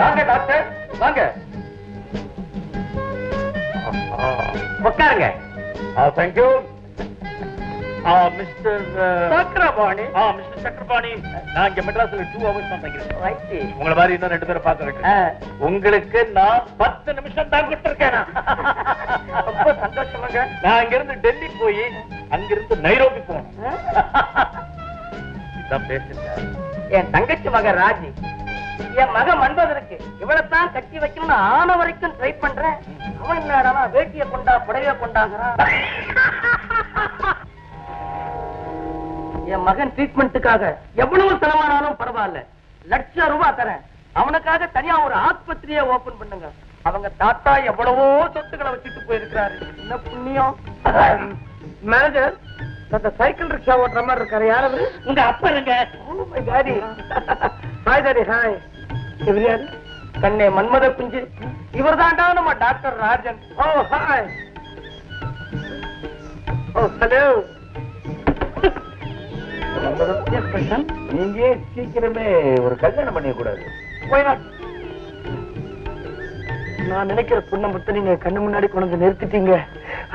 வாங்க டாக்டர். வாங்க. உட்காருங்க. Thank you mister Chakrapani. Ah mister Chakrapani. நான் இங்க மெட்ராஸ்ல டூ ஹவர்ஸ் தான் தங்கிறேன் உங்களை மாதிரி இன்னும் ரெண்டு பேரை பார்க்க உங்களுக்கு நான் பத்து நிமிஷம் தான் கொடுத்துருக்கேன். ரொம்ப சந்தோஷமாங்க. நான் இங்க இருந்து டெல்லி போய் அங்கிருந்து நைரோபி இதான் பேசுங்க என் தங்கச்சி மகன் ராஜி. என் மகன் மன்பதற்கு இவளைத்தான் கட்டி வைக்கணும்னு ஆன வரைக்கும் ட்ரை பண்றேன். அவன் என்னடா வேட்டிய கொண்டா புடவைய கொண்டாங்கிறான். என் மகன் ட்ரீட்மெண்ட்டுக்காக எவ்வளவு செலவானாலும் பரவாயில்ல. லட்சம் ரூபாய் தரேன். அவனுக்காக தனியா ஒரு ஆஸ்பத்திரியை ஓபன் பண்ணுங்க. அவங்க தாத்தா எவ்வளவோ சொத்துக்களை வச்சுட்டு போயிருக்கிறாரு. என்ன புண்ணியம்? மேனேஜர் அந்த சைக்கிள் ரிக்ஷா ஓட்டுற மாதிரி இருக்காரு. யாரு உங்க அப்பா இருங்க டாடி ஹாய் டாடி ஹாய் இவர் யாரு கண்ணே மன்மத குஞ்சு இவர் நம்ம டாக்டர் ராஜன். ஓ ஹாய் ஓ ஹலோ. நீங்க சீக்கிரமே ஒரு கல்யாணம் கூடாது நான் நினைக்கிற பொண்ணை மட்டும் நீங்க கண்ணு முன்னாடி கொண்டு வந்து நிறுத்திட்டீங்க.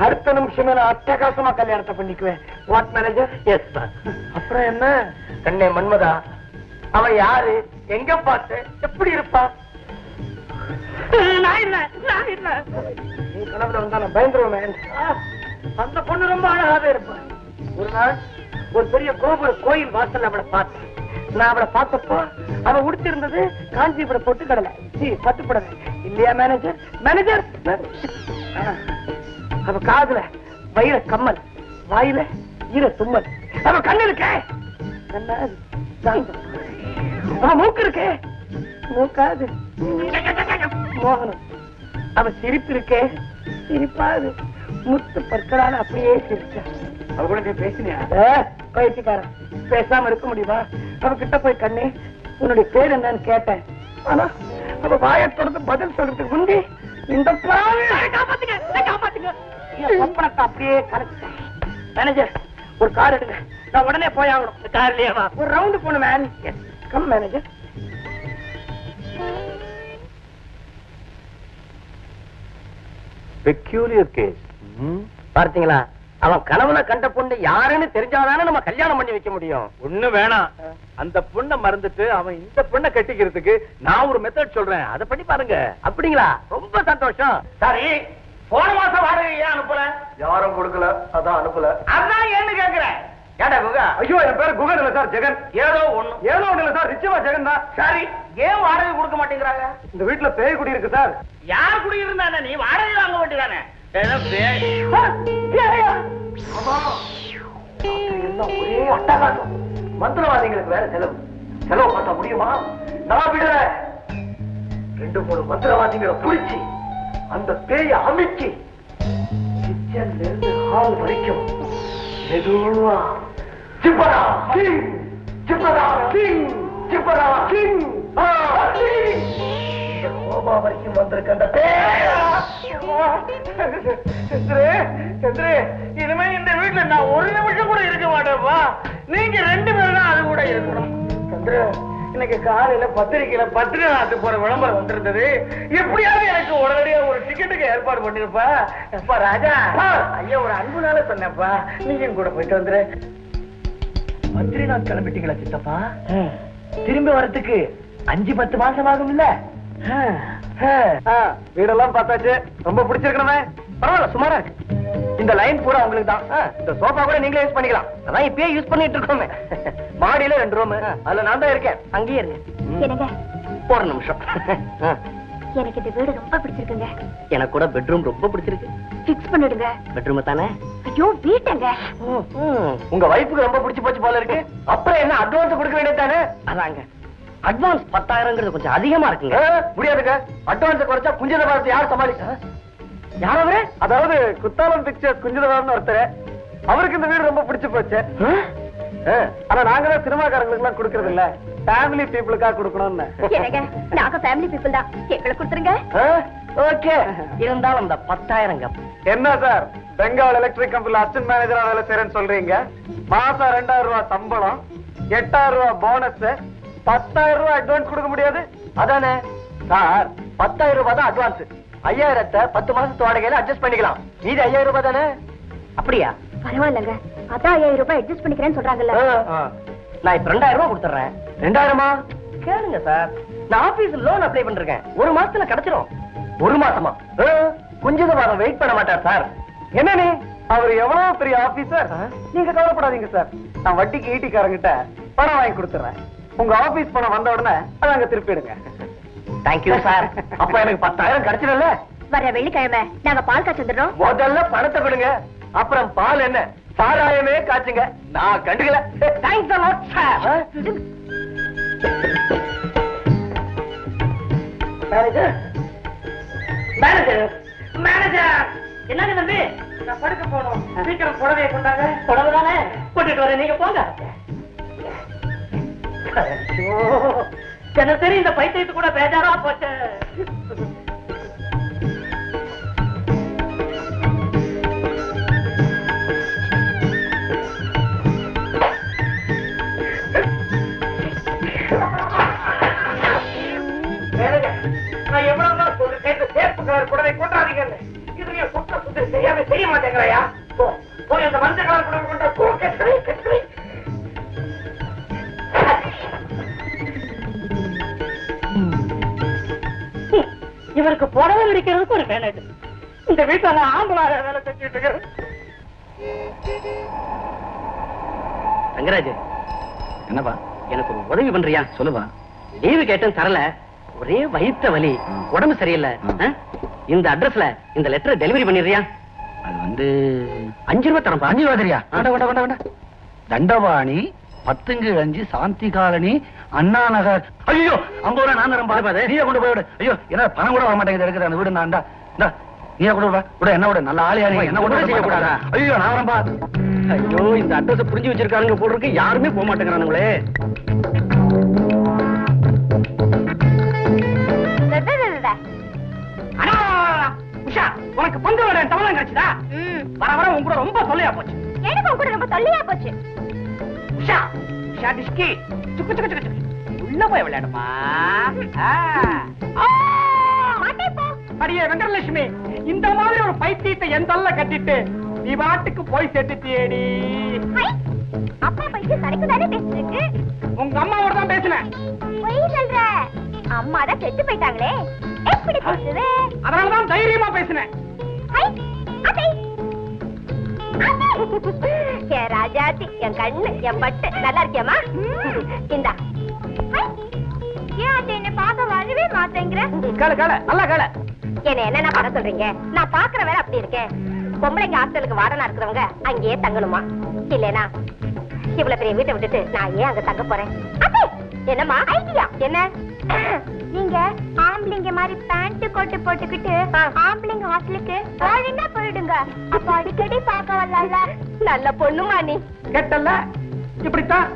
அடுத்த நிமிஷமே நான் அட்டகாசமா கல்யாணத்தை பண்ணிக்குவேன். வாட் மேனேஜர் எஸ் சார் அப்புறம் என்ன? கண்ணே மன்மதா அவன் யாரு? எங்க பார்த்து? எப்படி இருப்பா? நான் இல்ல நான் இல்ல. நீ கனவுல வந்தா நான் பயந்துருவேன். அந்த பொண்ணு ரொம்ப அழகாவே இருப்பா. ஒரு நாள் ஒரு பெரிய கோபுர கோயில் வாசல்ல அவளை பார்த்தேன். நான் அவளை பார்த்தப்போ அவ உடுத்திருந்தது காஞ்சிபுரம் போட்டு கடலை. பட்டு படலை இல்லையா மேனேஜர் மேனேஜர் அவ காதுல வயிற கம்மல் வாயில ஈர தும்மல். அவ கண்ணு இருக்கே மூக்கு இருக்கே. மூக்காது. மோகனம். அவ சிரிப்பு இருக்கே சிரிப்பாது. முத்து பற்களால அப்படியே சிரிச்சா. அவ கூட நீ பேசினியா? பயிற்சிக்காரன். பேசாம இருக்க முடியுமா? அவ கிட்ட போய் கண்ணே உன்னுடைய பேர் என்னன்னு கேட்டேன். ஆனா அவ வாயை திறந்து பதில் சொல்றதுக்கு முந்தி இந்த பாவி காப்பாத்துங்க சொப்பனத்தை அப்படியே கலைச்சிட்டேன் மேனேஜர் ஒரு கார் எடுங்க. நான் உடனே போய் ஆகணும் கார்லயே வா. ஒரு ரவுண்டு போகணும் man come manager peculiar case பார்த்தீங்களா? அவன் கனவுல கண்ட பொண்ணு யாருன்னு தெரிஞ்சாதானே நம்ம கல்யாணம் பண்ணி வைக்க முடியும். ஒண்ணு வேணாம். அந்த பொண்ணை மறந்துட்டு அவன் இந்த பொண்ணை கட்டிக்கிறதுக்கு நான் ஒரு மெத்தட் சொல்றேன். அதை பண்ணி பாருங்க. அப்படிங்களா? ரொம்ப சந்தோஷம். சரி போன மாசம் வாடகை ஏன் அனுப்பல? யாரும் கொடுக்கல. அதான் அனுப்பல. அதான் ஏன்னு கேக்குறேன் ஏடா குகா? ஐயோ என் பேர் குகன் இல்ல சார் ஜெகன். ஏதோ ஒண்ணு. ஏதோ ஒண்ணு இல்ல சார் நிச்சயமா ஜெகன் தான். சரி ஏன் வாடகை கொடுக்க மாட்டேங்கிறாங்க? இந்த வீட்டுல பேய் குடி இருக்கு சார். யார் குடியிருந்தானே நீ வாடகை வாங்க வேண்டியதானே? ஒரே அட்டகாசம். மந்திரவாதிகளுக்கு வேற செலவு. செலவு பண்ண முடியுமா? நான் விடுறேன் ரெண்டு மூணு மந்திரவாதிகளை புடிச்சு அந்த பேய அமைச்சு கிச்சன்ல இருந்து ஹால் வரைக்கும் மெதுவா சிப்பரா சிங் சிப்பரா சிங் சிப்பரா சிங் ஆ, சிங். இந்த கோபா வரைக்கும் வந்திருக்க அந்த சந்திரே சந்திரே இனிமே இந்த வீட்டுல நான் ஒரு நிமிஷம் கூட இருக்க மாட்டேன்ப்பா நீங்க ரெண்டு பேரும் தான் அது கூட இருக்கணும் சந்திர இன்னைக்கு காலையில பத்திரிக்கையில நாட்டு போற விளம்பரம் வந்திருந்தது எப்படியாவது எனக்கு உடனடியா ஒரு டிக்கெட்டுக்கு ஏற்பாடு பண்ணிருப்பா எப்பா ராஜா ஐயா ஒரு அன்புனால சொன்னப்பா நீங்க கூட போயிட்டு வந்துரு பத்ரிநாத் கிளம்பிட்டீங்களா சித்தப்பா? திரும்பி வரதுக்கு அஞ்சு பத்து மாசம் ஆகும்ல வீடெல்லாம் பார்த்தாச்சு. ரொம்ப பிடிச்சிருக்கணுமே. பரவாயில்ல சுமாரா இருக்கு. இந்த லைன் பூரா உங்களுக்கு தான். இந்த சோஃபா கூட நீங்களே யூஸ் பண்ணிக்கலாம். அதான் இப்பயே யூஸ் பண்ணிட்டு இருக்கோமே. மாடியில ரெண்டு ரூம் அதுல நான் தான் இருக்கேன். அங்கேயே இருக்கேன் என்னங்க? ஒரு நிமிஷம். எனக்கு இந்த வீடு ரொம்ப பிடிச்சிருக்குங்க. எனக்கு கூட பெட்ரூம் ரொம்ப பிடிச்சிருக்கு. ஃபிக்ஸ் பண்ணிடுங்க. பெட்ரூம் தானே? ஐயோ வீட்டங்க. உங்க வைஃபுக்கு ரொம்ப பிடிச்சு போச்சு போல இருக்கு. அப்புறம் என்ன அட்வான்ஸ் கொடுக்க வேண்டியது தானே? அதாங்க. அட்வான்ஸ் பத்தாயிரங்கிறது கொஞ்சம் அதிகமா இருக்குங்க. முடியாதுங்க. அட்வான்ஸ் குறைச்சா குஞ்சத பார்த்து யார் சமாளிச்சா யார் அவரு? அதாவது குத்தாலம் பிக்சர்ஸ் குஞ்சதவார்னு ஒருத்தர். அவருக்கு இந்த வீடு ரொம்ப பிடிச்சு போச்சு. ஆனா நாங்க தான் சினிமாக்காரங்களுக்கு எல்லாம் கொடுக்கறது இல்ல ஃபேமிலி பீப்புளுக்காக கொடுக்கணும்னு. என்னங்க? நாங்க ஃபேமிலி பீப்புள் தான். எங்களை கொடுத்துருங்க. ஓகே. இருந்தாலும் அந்த பத்தாயிரங்க என்ன சார்? பெங்கால் எலக்ட்ரிக் கம்பெனில அசிஸ்டன்ட் மேனேஜரா வேலை செய்யறேன்னு சொல்றீங்க. மாசம் ரெண்டாயிரம் ரூபாய் சம்பளம். எட்டாயிரம் ரூபாய் போனஸ் பத்தாயிரம் ரூபாய் அட்வான்ஸ் கொடுக்க முடியாது. அதானே? சார் பத்தாயிரம் ரூபாய் தான் அட்வான்ஸ் ஐயாயிரத்தை பத்து மாசத்து வாடகையில அட்ஜஸ்ட் பண்ணிக்கலாம். மீதி ஐயாயிரம் ரூபாய் தானே? அப்படியா? பரவாயில்லைங்க. அதான் ஐயாயிரம் ரூபாய் அட்ஜஸ்ட் பண்ணிக்கிறேன்னு சொல்றாங்கல்ல. நான் இப்ப ரெண்டாயிரம் ரூபாய் கொடுத்துறேன் ரெண்டாயிரமா? கேளுங்க சார். நான் ஆபீஸ் லோன் அப்ளை பண்ணிருக்கேன். ஒரு மாசத்துல கிடைச்சிரும். ஒரு மாசமா? ஆ, கொஞ்ச வாரம் வெயிட் பண்ண மாட்டார் சார். என்னன்னு அவர் எவ்வளவு பெரிய ஆபீசர் நீங்க கவலைப்படாதீங்க சார். நான் வட்டிக்கு ஈட்டிக்காரங்கிட்ட பணம் வாங்கி கொடுத்துறேன் உங்க ஆபீஸ் பணம் வந்த உடனே அதை அங்க திருப்பிடுங்க. தேங்க்யூ சார் அப்ப எனக்கு பத்தாயிரம் கிடைச்சிடல வர வெள்ளிக்கிழமை நாங்க பால் காய்ச்சி வந்துடுறோம். முதல்ல பணத்தை கொடுங்க அப்புறம் பால் என்ன? சாராயமே காய்ச்சுங்க. நான் கண்டுக்கல. Thanks a lot sir manager manager manager என்னங்க தம்பி? நான் படுக்க போகணும். சீக்கிரம் புடவையை கொண்டாங்க. புடவை தானே? கூட்டிட்டு வரேன். நீங்க போங்க. எனக்கு தெரியும் இந்த பைத்தியத்து கூட பேஜாரா போச்சு. கலர் புடவை கொண்டாதீங்கன்னு. இதுலயும் சுத்த சுத்தம் செய்யாம செய்ய மாட்டேங்கிறாயா? போ, போய் அந்த மஞ்சள் கலர் புடவை கொண்டா, போ. இவருக்கு புடவை விரிக்கிறதுக்கு ஒரு மேனேஜர் இந்த வீட்டுல நான் ஆம்பளாக வேலை செஞ்சுட்டு இருக்கிறேன் ரங்கராஜ் என்னப்பா? எனக்கு ஒரு உதவி பண்றியா? சொல்லுப்பா. லீவு கேட்டேன் தரல. ஒரே வயித்த வலி. உடம்பு சரியில்லை? இந்த அட்ரஸ்ல இந்த லெட்டர் டெலிவரி பண்ணிடுறியா? அது வந்து அஞ்சு ரூபாய் தரேன் அஞ்சு ரூபா தெரியா? வேண்டாம் வேண்டாம் வேண்டாம் வேண்டாம் தண்டபாணி பத்துங்கு அஞ்சு சாந்தி காலனி அண்ணா நகர் ஐயோ ஐம்பது ரூபா நான் தரேன் பாரு நீயே கொண்டு போய் விடு. ஐயோ என்ன பணம் கூட வர மாட்டேங்குது. எடுக்கிற அந்த வீடு நான். இந்தா நீயே கொண்டு வா விட. என்ன விட? நல்ல ஆளியா நீங்க என்ன கொண்டு செய்யக்கூடாதா? ஐயோ நான் வரேன் பா ஐயோ இந்த அட்ரஸ் புரிஞ்சு வச்சிருக்காங்க போல இருக்கு. யாருமே போக மாட்டேங்கிறானுங்களே. உனக்கு பங்கு வர தவணம் கிடைச்சதா? வர வர உங்க கூட ரொம்ப தொல்லையா போச்சு. எனக்கு உங்க கூட ரொம்ப தொல்லையா போச்சு. உஷா உஷா டிஸ்கி சுக்கு சுக்கு சுக்கு உள்ள போய் விளையாடுமா? அடியே வெங்கடலட்சுமி இந்த மாதிரி ஒரு பைத்தியத்தை எந்தல்ல கட்டிட்டு நீ பாட்டுக்கு போய் செத்துட்டியேடி ஐ, அப்பா பைக்கு கடைக்கு தானே பேசிருக்கு உங்க அம்மாவோட தான் பேசினேன் பொய் சொல்ற. அம்மா தான் செத்து போயிட்டாங்களே. எப்படி பேசுது? அதனாலதான் தைரியமா பேசினேன். என் ராஜாத்தி என் கண்ணு என் பட்டு நல்லா இருக்கியாமா இந்தா ஏன் என்ன பார்க்க வரவே மாட்டேங்கிற நல்லா என்ன சொல்றீங்க? நான் பாக்குற வேலை அப்படி இருக்கேன் பொம்பளைங்க ஹாஸ்டலுக்கு வாடனா இருக்கிறவங்க அங்கேயே தங்கணுமா? இல்லனா இவ்வளவு பெரிய வீட்டை விட்டுட்டு நான் ஏன் அங்க தங்க போறேன்? என்னம்மா? ஐடியா. என்ன? நீங்க ஆம்பளைங்க மாதிரி பேண்ட் கோட்டு போட்டுக்கிட்டு ஆம்பளைங்க ஹாஸ்டலுக்கு ஒழுங்கா போயிடுங்க. அப்ப அடிக்கடி பார்க்க வரல நல்ல பொண்ணுமா நீ. கேட்டல்ல? இப்படித்தான்.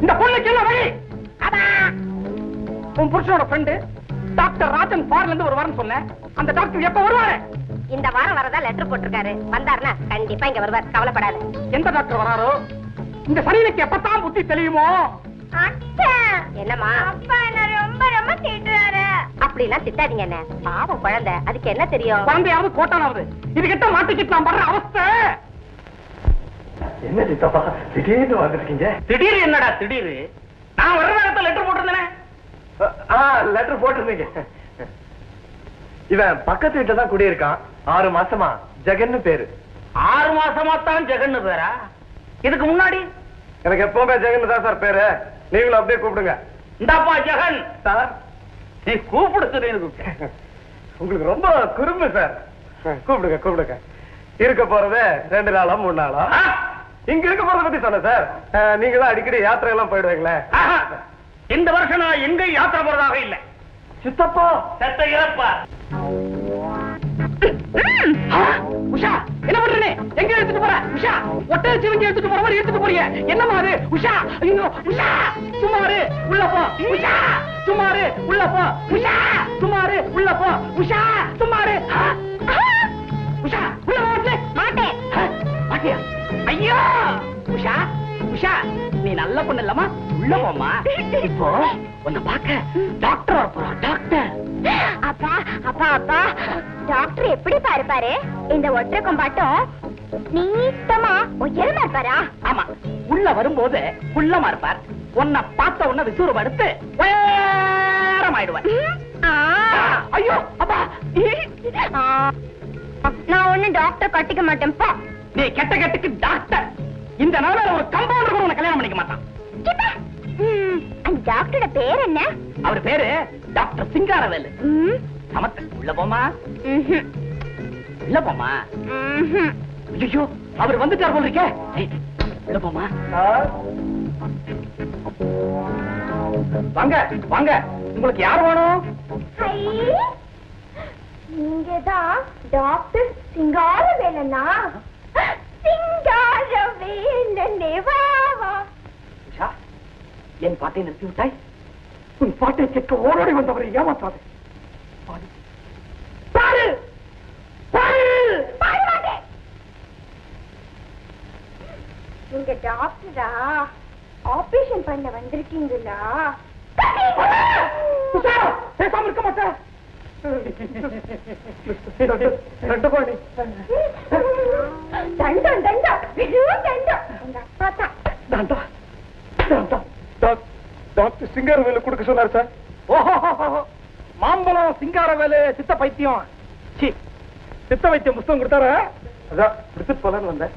இந்த பொண்ணுக்கு என்ன வழி உன் புருஷனோட ஃப்ரெண்டு டாக்டர் ராஜன் ஃபாரின்ல இருந்து ஒரு வாரம் சொன்னேன். அந்த டாக்டர் எப்ப வருவாரு? இந்த வாரம் வரதா லெட்டர் போட்டிருக்காரு. வந்தாருன்னா கண்டிப்பா இங்க வருவார். கவலைப்படாத. எந்த டாக்டர் வராரோ? இந்த சரீரக்கு எப்பத்தான் புத்தி தெரியுமோ என்னம்மா? அப்பா என்ன ரொம்ப ரொம்ப திட்டுறாரு. அப்படிலாம் திட்டாதீங்க என்ன? பாவம் குழந்தை. அதுக்கு என்ன தெரியும்? குழந்தையாவது கோட்டானாவது இது கிட்ட மாட்டிக்கிட்டு நான் படுற அவஸ்தை. என்ன சித்தப்பா? திடீர்னு வந்திருக்கீங்க. திடீர் என்னடா திடீர்? நான் வர்ற நேரத்தில் லெட்டர் போட்டிருந்தேனே. ஆ லெட்டர் போட்டிருந்தீங்க. இவன் பக்கத்து வீட்டுல தான் குடியிருக்கான். ஆறு மாசமா ஜெகன்னு பேரு. ஆறு மாசமா தான் ஜெகன்னு பேரா? இதுக்கு முன்னாடி? எனக்கு எப்பவுமே ஜெகன் தான் சார் பேரு. நீங்களும் அப்படியே கூப்பிடுங்க. இந்தாப்பா ஜெகன். சார்? நீ கூப்பிடுத்து எனக்கு உங்களுக்கு ரொம்ப குறும்பு சார். கூப்பிடுங்க கூப்பிடுங்க. இருக்க போறது ரெண்டு நாளா மூணு நாளா? இங்க இருக்க போறத பத்தி சொன்னேன் சார். நீங்க தான் அடிக்கடி யாத்திரை எல்லாம் போயிடுவீங்களே. இந்த வருஷம் நான் எங்கேயும் யாத்திரை போறதாக இல்லை. சித்தப்பா! செத்த இறப்பா உஷா என்ன பண்றே எங்க எடுத்துட்டு போற? உஷா ஒட்டை சிவங்க எடுத்துட்டு போற மாதிரி எடுத்துட்டு போறீங்க என்னமா அது? உஷா ஐயோ உஷா சுமாரு உள்ள போ. உஷா சுமாரு உள்ள போ. உஷா சுமாரு உள்ள போ. உஷா சுமாரு. உஷா உள்ள போ மாட்டேன் மாட்டியா? ஐயோ உஷா உஷா நீ நல்ல பொண்ணு இல்லமா உள்ள போமா இப்போ உன்னை பார்க்க டாக்டர் வர போறா டாக்டர். அப்பா டாக்டர் எப்படி பாருப்பாரு இந்த ஒற்றை கொம்பாட்டம் நீட்டமா உயரமா இருப்பாரா? ஆமா. உள்ள வரும்போது குள்ளமா இருப்பார். உன்னை பார்த்த உடனே விசூரம் எடுத்து உயரமாயிடுவார். ஐயோ அப்பா. நான் ஒண்ணு டாக்டர் கட்டிக்க மாட்டேன்ப்பா நீ கெட்ட கெட்டுக்கு டாக்டர். இந்த நாளில் ஒரு கம்பவுண்டர் கூட உன்னை கல்யாணம் பண்ணிக்க மாட்டான். அந்த டாக்டரோட பேர் என்ன? அவர் பேரு டாக்டர் சிங்காரவேலு. ம், சமத்து உள்ள போமா உள்ள போமா. ஐயோ அவர் வந்துட்டார் போல இருக்கே. உள்ள போமா வாங்க வாங்க. உங்களுக்கு யார் வேணும்? நீங்கதான் டாக்டர் சிங்காரவேலனா. சிங்காரவேலனே வா வா. உஷா, என் பாட்டை நிறுத்தி விட்டாய். உன் பாட்டை கேட்க ஓடோடி வந்தவரை ஏமாத்தாது பாடு. பாடு. நீங்க டாக்டரா ஆபரேஷன் பண்ண வந்திருக்கீங்களா? பேசாம இருக்க மாட்டேன். தண்டம் தண்டம். தண்டம். அப்பா தான். தாண்டா டாக்டர் சிங்காரவேலு கொடுக்க சொன்னார் சார் ஓஹோ மாம்பழம் சிங்காரவேலு சித்த பைத்தியம் சி சித்த வைத்தியம் புஸ்தகம் கொடுத்தாரு அதான் போலான்னு வந்தேன்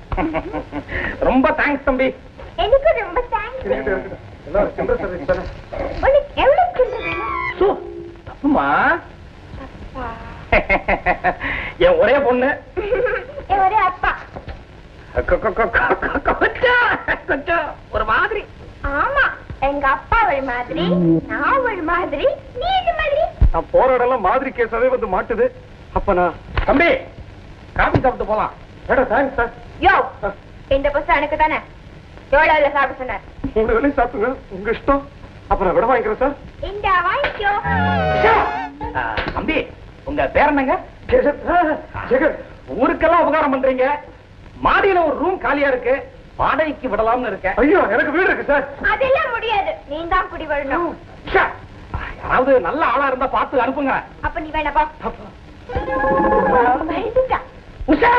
ரொம்ப தேங்க்ஸ் தம்பி எனக்கு ரொம்ப தேங்க்ஸ். எல்லாம் எவ்வளவு வேணும் சு தப்புமா. என் ஒரே பொண்ணு என் ஒரே அப்பா கொஞ்சம், கொஞ்சம் ஒரு மாதிரி ஆமா எங்க அப்பா மாதிரி நான் ஒரு மாதிரி நீ இந்த மாதிரி. நான் போற இடம்லாம் மாதிரி கேஸாவே வந்து மாட்டுது. அப்ப நான் தம்பி காபி சாப்பிட்டு போலாம். மேடம் தேங்க்ஸ் சார் யோ இந்த புஸ்தகம் எனக்கு தானே. எவ்வளவுல சாப்பிட சொன்னார்? உங்க வேலையும் சாப்பிடுங்க. உங்க இஷ்டம். அப்ப நான் விட வாங்கிக்கிறேன் சார் இந்த வாங்கிக்கோ. தம்பி உங்க பேர் என்னங்க? ஜெகன் ஊருக்கெல்லாம் உபகாரம் பண்றீங்க. மாடியில ஒரு ரூம் காலியா இருக்கு. வாடகைக்கு விடலாம்னு இருக்கேன். ஐயோ எனக்கு வீடு இருக்கு சார். அதெல்லாம் முடியாது. நீ தான் குடி வரணும். யாராவது நல்ல ஆளா இருந்தா பார்த்து அனுப்புங்க. அப்ப நீ வேணப்பா உஷா!